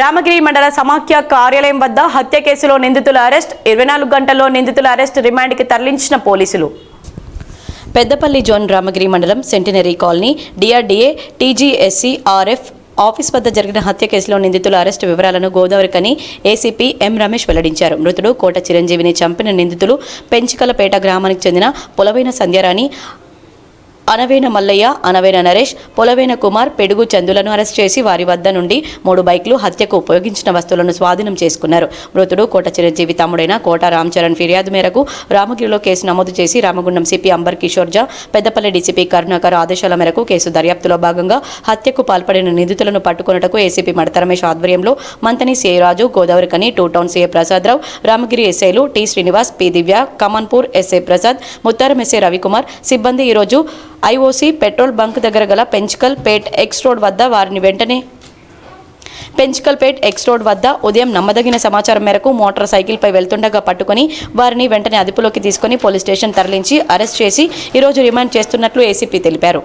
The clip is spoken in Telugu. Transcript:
రామగిరి మండల సమాఖ్య కార్యాలయం వద్ద హత్య కేసులో నిందితుల అరెస్ట్ ఇరవై నాలుగు గంటల్లో నిందితుల అరెస్ట్ రిమాండ్కి తరలించిన పోలీసులు. పెద్దపల్లి జోన్ రామగిరి మండలం centenary colony DRDA TGSC RF office వద్ద జరిగిన హత్య కేసులో నిందితుల అరెస్టు వివరాలను గోదావరికని ఏసీపీ ఎం రమేష్ వెల్లడించారు. మృతుడు కోట చిరంజీవిని చంపిన నిందితులు పెంచికలపేట గ్రామానికి చెందిన పొలవైన సంధ్యారాణి అనవేన మల్లయ్య అనవేన నరేష్ పొలవేన కుమార్ పెడుగు చందులను అరెస్ట్ చేసి వారి వద్ద నుండి మూడు బైక్లు హత్యకు ఉపయోగించిన వస్తువులను స్వాధీనం చేసుకున్నారు. మృతుడు కోట చిరంజీవి తమ్ముడైన కోట రామ్చరణ్ ఫిర్యాదు మేరకు రామగిరిలో కేసు నమోదు చేసి రామగుండం సిపి అంబర్ కిషోర్ జా పెద్దపల్లి డీసీపీ కరుణాకర్ ఆదేశాల మేరకు కేసు దర్యాప్తులో భాగంగా హత్యకు పాల్పడిన నిందితులను పట్టుకొనుటకు ఏసీపీ మడత రమేష్ ఆధ్వర్యంలో Manthani CI Raju Godavarikhani two town CA Prasadarao Ramagiri ఎస్ఐలు T Srinivas P Divya Kamanpur SI Prasad Mutharam SI Ravikumar సిబ్బంది ఈరోజు ఐఓసీ పెట్రోల్ బంక్ దగ్గర గల పెంచికల్ పేట్ ఎక్స్ రోడ్ వద్ద వారిని వెంటనే పెంచికల్పేట్ ఎక్స్ రోడ్ వద్ద ఉదయం నమ్మదగిన సమాచారం మేరకు మోటార్ సైకిల్పై వెళ్తుండగా పట్టుకొని వారిని వెంటనే అదుపులోకి తీసుకుని పోలీస్ స్టేషన్ తరలించి అరెస్ట్ చేసి ఈరోజు రిమాండ్ చేస్తున్నట్లు ఏసీపీ తెలిపారు.